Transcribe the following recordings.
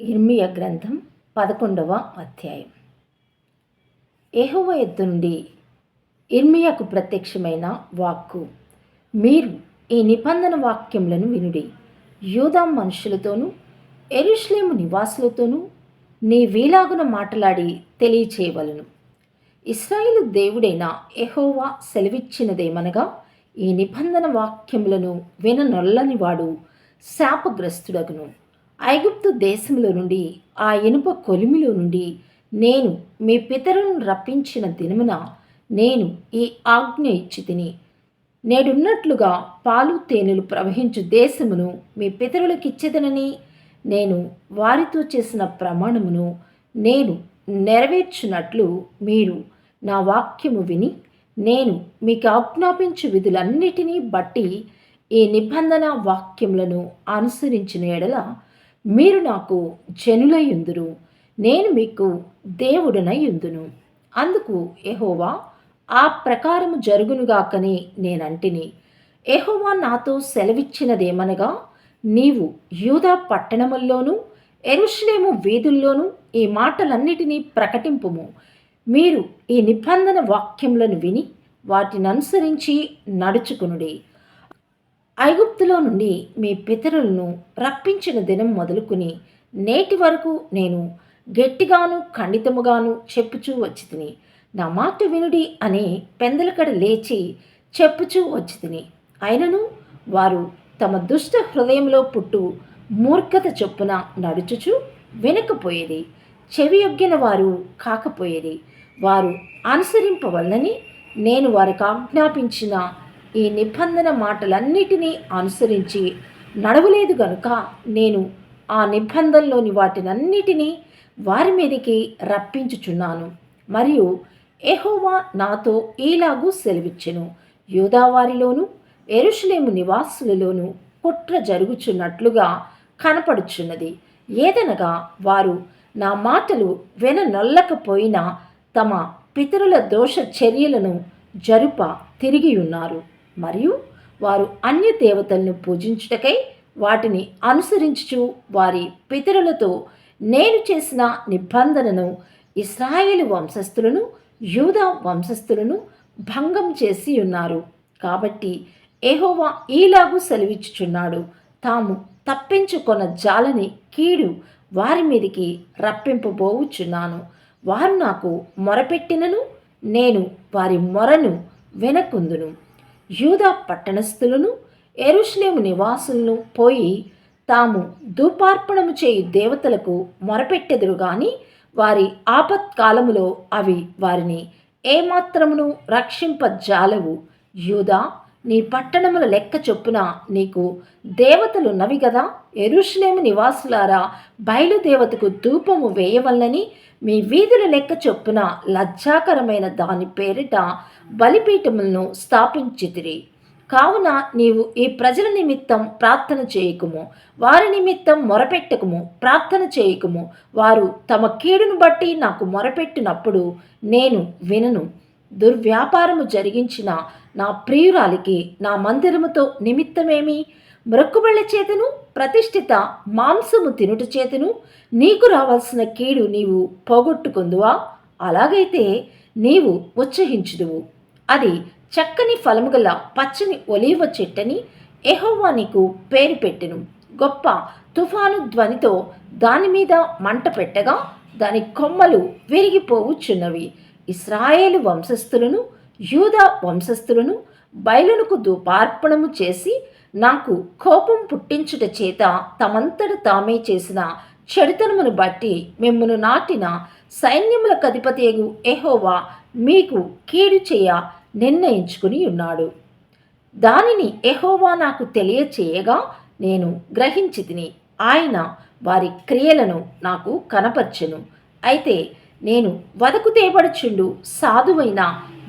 ఇర్మియ గ్రంథం పదకొండవ అధ్యాయం. ఏహోవ ఎద్దు నుండి ఇర్మియాకు ప్రత్యక్షమైన వాక్కు మీరు ఈ నిబంధన వాక్యములను వినుడి. యూదా మనుషులతోనూ ఎరుష్లేము నివాసులతోనూ నీ వీలాగున మాట్లాడి తెలియచేయవలను. ఇస్రాయిలు దేవుడైన ఎహోవా సెలవిచ్చినదేమనగా ఈ నిబంధన వాక్యములను విననొల్లని వాడు శాపగ్రస్తుడగును. ఐగుప్తు దేశంలో నుండి ఆ ఇనుప కొలిమిలో నుండి నేను మీ పితరులను రప్పించిన దినమున నేను ఈ ఆజ్ఞ ఇచ్చి తిని నేడున్నట్లుగా పాలు తేనెలు ప్రవహించు దేశమును మీ పితరులకిచ్చేదనని నేను వారితో చేసిన ప్రమాణమును నేను నెరవేర్చినట్లు మీరు నా వాక్యము విని నేను మీకు ఆజ్ఞాపించు విధులన్నిటినీ బట్టి ఈ నిబంధన వాక్యములను అనుసరించిన ఎడల మీరు నాకు జనులయ్యుందురు నేను మీకు దేవుడనయ్యుందును అందుకు ఎహోవా ఆ ప్రకారము జరుగునుగాకని నేనంటిని. ఎహోవా నాతో సెలవిచ్చినదేమనగా నీవు యూదా పట్టణముల్లోనూ ఎరుషులేము వీధుల్లోనూ ఈ మాటలన్నిటినీ ప్రకటింపుము. మీరు ఈ నిబంధన వాక్యములను విని వాటిని అనుసరించి నడుచుకునుడి. ఐగుప్తులో నుండి మీ పితరులను రప్పించిన దినం మొదలుకుని నేటి వరకు నేను గట్టిగాను ఖండితముగాను చెప్పుచూ వచ్చి తిని నా మాట వినుడి అనే పెందలకడ లేచి చెప్పుచూ వచ్చి తిని అయినను వారు తమ దుష్ట హృదయంలో పుట్టు మూర్ఖత చొప్పున నడుచుచు వినకపోయేది. చెవియొగ్గిన వారు కాకపోయేది. వారు అనుసరింపవల్లని నేను వారికి ఆజ్ఞాపించిన ఈ నిబంధన మాటలన్నిటినీ అనుసరించి నడవలేదు గనుక నేను ఆ నిబంధనలోని వాటినన్నిటినీ వారి మీదకి రప్పించుచున్నాను. మరియు ఎహోవా నాతో ఈలాగూ సెలవిచ్చెను. యూదావారిలోను ఎరుషులేము నివాసులలోను కుట్ర జరుగుచున్నట్లుగా కనపడుచున్నది. ఏదనగా వారు నా మాటలు వెననొల్లకపోయినా తమ పితరుల దోష చర్యలను జరుప తిరిగి ఉన్నారు మరియు వారు అన్య దేవతలను పూజించుటకై వాటిని అనుసరించుచు వారి పితరులతో నేను చేసిన నిబంధనను ఇస్రాయేలు వంశస్థులను యూదా వంశస్థులను భంగం చేసి ఉన్నారు. కాబట్టి ఏహోవా ఈలాగు సెలవిచ్చుచున్నాడు. తాము తప్పించుకొన జాలని కీడు వారి మీదికి రప్పింపబోవుచున్నాను. వారు నాకు మొరపెట్టినను నేను వారి మొరను వెనకుందును. యూదా పట్టణస్థులను ఎరుష్లేము నివాసులను పోయి తాము ధూపార్పణము చేయు దేవతలకు మొరపెట్టెదురు గాని వారి ఆపత్కాలములో అవి వారిని ఏమాత్రమును రక్షింపజాలవు. యూదా నీ పట్టణముల లెక్క చొప్పున నీకు దేవతలున్నవి గదా? ఎరుషులేము నివాసులారా బయలుదేవతకు ధూపము వేయవల్లని మీ వీధుల లెక్క చొప్పున లజ్జాకరమైన దాని పేరిట బలిపీఠములను స్థాపించితిరి. కావున నీవు ఈ ప్రజల నిమిత్తం ప్రార్థన చేయకుము. వారి నిమిత్తం మొరపెట్టకుము ప్రార్థన చేయకుము. వారు తమ కీడును బట్టి నాకు మొరపెట్టినప్పుడు నేను వినను. దుర్వ్యాపారము జరిగించిన నా ప్రియురాలికి నా మందిరముతో నిమిత్తమేమి? మ్రొక్కుబళ్ళ చేతను ప్రతిష్ఠిత మాంసము తినుట చేతను నీకు రావాల్సిన కీడు నీవు పోగొట్టుకుందువా? అలాగైతే నీవు ఉత్సహించుదువు అది చక్కని ఫలము గల పచ్చని ఒలీవ చెట్టని ఎహోవా నీకు పేరు పెట్టెను. గొప్ప తుఫాను ధ్వనితో దాని మీద మంట పెట్టగా దాని కొమ్మలు విరిగిపోవుచున్నవి. ఇస్రాయేలు వంశస్థులను యూద వంశస్థులను బయలునకు దూపార్పణము చేసి నాకు కోపం పుట్టించుట చేత తమంతట తామే చేసిన చెడుతనమును బట్టి మిమ్మను నాటిన సైన్యముల కధిపతియగు ఎహోవా మీకు కీడు చేయ నిర్ణయించుకుని ఉన్నాడు. దానిని ఎహోవా నాకు తెలియచేయగా నేను గ్రహించి తిని ఆయన వారి క్రియలను నాకు కనపర్చెను. అయితే నేను వదకు తేబడుచుండు సాధువైన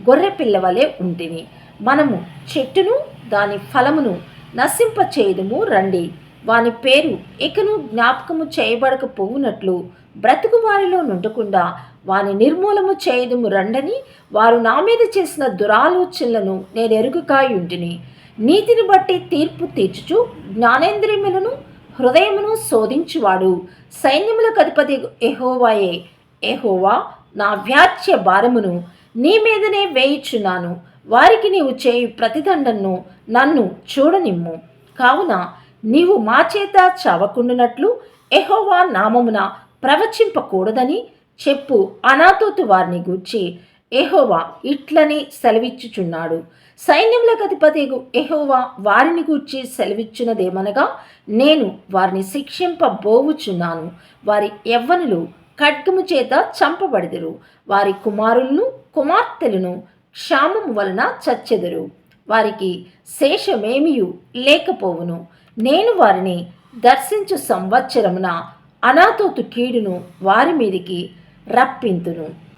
గొర్రె పిల్లవలే ఉంటిని మనము చెట్టును దాని ఫలమును నశింపచేయదుము రండి. వాని పేరు ఇకను జ్ఞాపకము చేయబడకపోవునట్లు బ్రతుకు వారిలో నుండకుండా వాని నిర్మూలము చేయదుము రండని వారు నా మీద చేసిన దురాలోచనలను నేను ఎరుగుకాయుంటిని. నీతిని బట్టి తీర్పు తీర్చుచు జ్ఞానేంద్రియములను హృదయమును శోధించువాడు. సైన్యములకు అధిపతి ఎహోవాయే ఎహోవా నా వ్యాజ్య భారమును నీ మీదనే వేయుచున్నాను. వారికి నీవు చేయు ప్రతిదండను నన్ను చూడనిమ్ము. కావున నీవు మా చేత చావకుండునట్లు ఎహోవా నామమున ప్రవచింపకూడదని చెప్పు. అనాతోతు వారిని గూర్చి ఎహోవా ఇట్లని సెలవిచ్చుచున్నాడు. సైన్యముల గతిపతి ఎహోవా వారిని గూర్చి సెలవిచ్చినదేమనగా నేను వారిని శిక్షింపబోవుచున్నాను. వారి యవ్వనులు ఖడ్గము చేత చంపబడిదురు. వారి కుమారులను కుమార్తెలను క్షామము వలన చచ్చెదరు. వారికి శేషమేమియు లేకపోవును. నేను వారిని దర్శించు సంవత్సరమున అనాతోతు కీడును వారి మీదికి రప్పింతును.